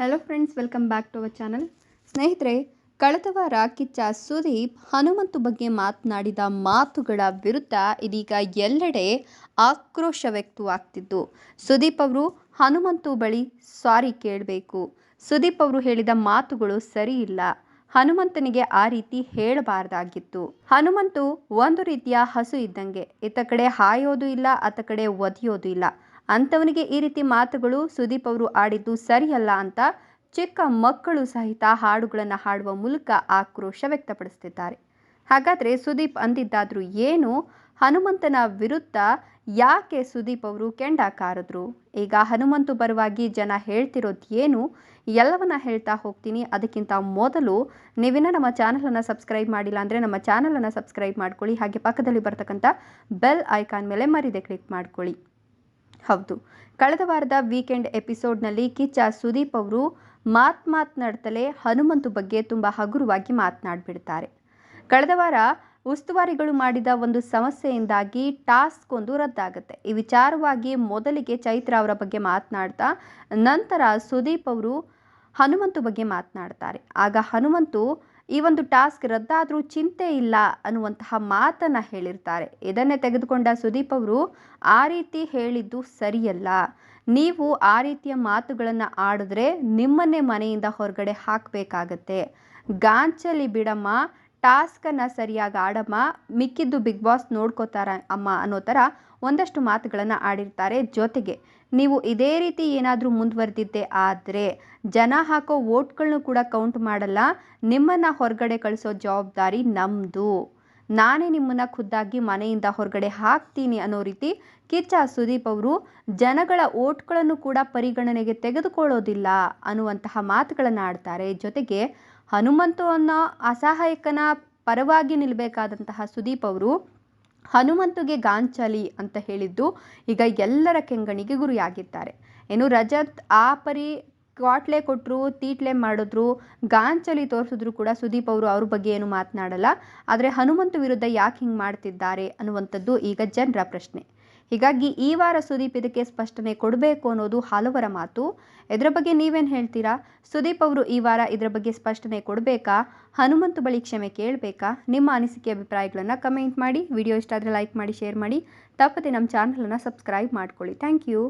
Hello friends welcome back to our channel ಸ್ನೇಹಿತರೆ, ಕಳೆದ ವಾರ ಕಿಚ್ಚ ಸುದೀಪ್ ಹನುಮಂತು ಬಗ್ಗೆ ಮಾತನಾಡಿದ ಮಾತುಗಳ ವಿರುದ್ಧ ಇದೀಗ ಎಲ್ಲೆಡೆ ಆಕ್ರೋಶ ವ್ಯಕ್ತವಾಗ್ತಿದ್ದು. ಸುದೀಪ್ ಅವರು ಹನುಮಂತು ಬಳಿ ಸಾರಿ ಕೇಳಬೇಕು. ಸುದೀಪ್ ಅವರು ಹೇಳಿದ ಮಾತುಗಳು ಸರಿ ಇಲ್ಲ. ಹನುಮಂತನಿಗೆ ಆ ರೀತಿ ಹೇಳಬಾರ್ದಾಗಿತ್ತು. ಹನುಮಂತು ಒಂದು ರೀತಿಯ ಹಸು ಇದ್ದಂಗೆ. ಇತ್ತ ಕಡೆ ಹಾಯೋದು ಇಲ್ಲ ಆತ ಕಡೆ ಒದಿಯೋದು ಇಲ್ಲ. ಅಂಥವನಿಗೆ ಈ ರೀತಿ ಮಾತುಗಳು, ಸುದೀಪ್ ಅವರು ಆಡಿದ್ದು ಸರಿಯಲ್ಲ ಅಂತ ಚಿಕ್ಕ ಮಕ್ಕಳು ಸಹಿತ ಹಾಡುಗಳನ್ನು ಹಾಡುವ ಮೂಲಕ ಆಕ್ರೋಶ ವ್ಯಕ್ತಪಡಿಸುತ್ತಿದ್ದಾರೆ. ಹಾಗಾದರೆ ಸುದೀಪ್ ಅಂದಿದ್ದಾದರೂ ಏನು? ಹನುಮಂತನ ವಿರುದ್ಧ ಯಾಕೆ ಸುದೀಪ್ ಅವರು ಕೆಂಡ ಕಾರಿದ್ರು? ಈಗ ಹನುಮಂತು ಪರವಾಗಿ ಜನ ಹೇಳ್ತಿರೋದು ಏನು? ಎಲ್ಲವನ್ನ ಹೇಳ್ತಾ ಹೋಗ್ತೀನಿ. ಅದಕ್ಕಿಂತ ಮೊದಲು ನೀವಿನ್ನ ನಮ್ಮ ಚಾನಲನ್ನು ಸಬ್ಸ್ಕ್ರೈಬ್ ಮಾಡಿಲ್ಲ ಅಂದರೆ ನಮ್ಮ ಚಾನಲನ್ನು ಸಬ್ಸ್ಕ್ರೈಬ್ ಮಾಡ್ಕೊಳ್ಳಿ. ಹಾಗೆ ಪಕ್ಕದಲ್ಲಿ ಬರ್ತಕ್ಕಂಥ ಬೆಲ್ ಐಕಾನ್ ಮೇಲೆ ಮರಿದೆ ಕ್ಲಿಕ್ ಮಾಡ್ಕೊಳ್ಳಿ. ಹೌದು. ಕಳೆದ ವಾರದ ವೀಕೆಂಡ್ ಎಪಿಸೋಡ್ನಲ್ಲಿ ಕಿಚ್ಚ ಸುದೀಪ್ ಅವರು ಮಾತ್ ಮಾತನಾಡ್ತಲೇ ಹನುಮಂತು ಬಗ್ಗೆ ತುಂಬ ಹಗುರವಾಗಿ ಮಾತನಾಡಿಬಿಡ್ತಾರೆ. ಕಳೆದ ವಾರ ಉಸ್ತುವಾರಿಗಳು ಮಾಡಿದ ಒಂದು ಸಮಸ್ಯೆಯಿಂದಾಗಿ ಟಾಸ್ಕ್ ಒಂದು ರದ್ದಾಗುತ್ತೆ. ಈ ವಿಚಾರವಾಗಿ ಮೊದಲಿಗೆ ಚೈತ್ರ ಅವರ ಬಗ್ಗೆ ಮಾತನಾಡ್ತಾ, ನಂತರ ಸುದೀಪ್ ಅವರು ಹನುಮಂತು ಬಗ್ಗೆ ಮಾತನಾಡ್ತಾರೆ. ಆಗ ಹನುಮಂತು ಈ ಒಂದು ಟಾಸ್ಕ್ ರದ್ದಾದರೂ ಚಿಂತೆ ಇಲ್ಲ ಅನ್ನುವಂತಹ ಮಾತನ್ನು ಹೇಳಿರ್ತಾರೆ. ಇದನ್ನೇ ತೆಗೆದುಕೊಂಡ ಸುದೀಪ್ ಅವರು, ಆ ರೀತಿ ಹೇಳಿದ್ದು ಸರಿಯಲ್ಲ. ನೀವು ಆ ರೀತಿಯ ಮಾತುಗಳನ್ನು ಆಡಿದ್ರೆ ನಿಮ್ಮನ್ನೇ ಮನೆಯಿಂದ ಹೊರಗಡೆ ಹಾಕಬೇಕಾಗತ್ತೆ. ಗಾಂಚಲಿ ಬಿಡಮ್ಮ ಟಾಸ್ಕನ್ನು ಸರಿಯಾಗಿ ಆಡಮ್ಮ, ಮಿಕ್ಕಿದ್ದು ಬಿಗ್ ಬಾಸ್ ನೋಡ್ಕೋತಾರ ಅಮ್ಮ ಅನ್ನೋ ಥರ ಒಂದಷ್ಟು ಮಾತುಗಳನ್ನು ಆಡಿರ್ತಾರೆ ಜೊತೆಗೆ. ನೀವು ಇದೇ ರೀತಿ ಏನಾದರೂ ಮುಂದುವರೆದಿದ್ದೆ ಆದರೆ ಜನ ಹಾಕೋ ವೋಟ್ಗಳನ್ನು ಕೂಡ ಕೌಂಟ್ ಮಾಡಲ್ಲ, ನಿಮ್ಮನ್ನು ಹೊರಗಡೆ ಕಳಿಸೋ ಜವಾಬ್ದಾರಿ ನಮ್ಮದು ನಾನೇ ನಿಮ್ಮನ್ನು ಖುದ್ದಾಗಿ ಮನೆಯಿಂದ ಹೊರಗಡೆ ಹಾಕ್ತೀನಿ ಅನ್ನೋ ರೀತಿ ಕಿಚ್ಚ ಸುದೀಪ್ ಅವರು ಜನಗಳ ಓಟ್ಗಳನ್ನು ಕೂಡ ಪರಿಗಣನೆಗೆ ತೆಗೆದುಕೊಳ್ಳೋದಿಲ್ಲ ಅನ್ನುವಂತಹ ಮಾತುಗಳನ್ನು ಆಡ್ತಾರೆ. ಜೊತೆಗೆ ಹನುಮಂತು ಅನ್ನೋ ಅಸಹಾಯಕನ ಪರವಾಗಿ ನಿಲ್ಲಬೇಕಾದಂತಹ ಸುದೀಪ್ ಅವರು ಹನುಮಂತುಗೆ ಗಾಂಚಲಿ ಅಂತ ಹೇಳಿದ್ದು ಈಗ ಎಲ್ಲರ ಕೆಂಗಣಿಗೆ ಗುರಿಯಾಗಿದ್ದಾರೆ. ಏನು ರಜತ್ ಆ ಪರಿ ಕ್ವಾಟ್ಲೆ ಕೊಟ್ಟರು ತೀಟ್ಲೆ ಮಾಡಿದ್ರು, ಗಾಂಚಲಿ ತೋರಿಸಿದ್ರು ಕೂಡ ಸುದೀಪ್ ಅವರು ಅವ್ರ ಬಗ್ಗೆ ಏನು ಮಾತನಾಡಲ್ಲ. ಆದರೆ ಹನುಮಂತು ವಿರುದ್ಧ ಯಾಕೆ ಹಿಂಗೆ ಮಾಡ್ತಿದ್ದಾರೆ ಅನ್ನುವಂಥದ್ದು ಈಗ ಜನರ ಪ್ರಶ್ನೆ. ಹೀಗಾಗಿ ಈ ವಾರ ಸುದೀಪ್ ಇದಕ್ಕೆ ಸ್ಪಷ್ಟನೆ ಕೊಡಬೇಕು ಅನ್ನೋದು ಹಲವರ ಮಾತು. ಇದರ ಬಗ್ಗೆ ನೀವೇನು ಹೇಳ್ತೀರಾ? ಸುದೀಪ್ ಅವರು ಈ ವಾರ ಇದರ ಬಗ್ಗೆ ಸ್ಪಷ್ಟನೆ ಕೊಡಬೇಕಾ? ಹನುಮಂತು ಬಳಿ ಕ್ಷಮೆ ಕೇಳಬೇಕಾ? ನಿಮ್ಮ ಅನಿಸಿಕೆ ಅಭಿಪ್ರಾಯಗಳನ್ನು ಕಮೆಂಟ್ ಮಾಡಿ. ವಿಡಿಯೋ ಇಷ್ಟ ಆದರೆ ಲೈಕ್ ಮಾಡಿ, ಶೇರ್ ಮಾಡಿ. ತಪ್ಪದೆ ನಮ್ಮ ಚಾನಲನ್ನು ಸಬ್ಸ್ಕ್ರೈಬ್ ಮಾಡ್ಕೊಳ್ಳಿ. Thank you.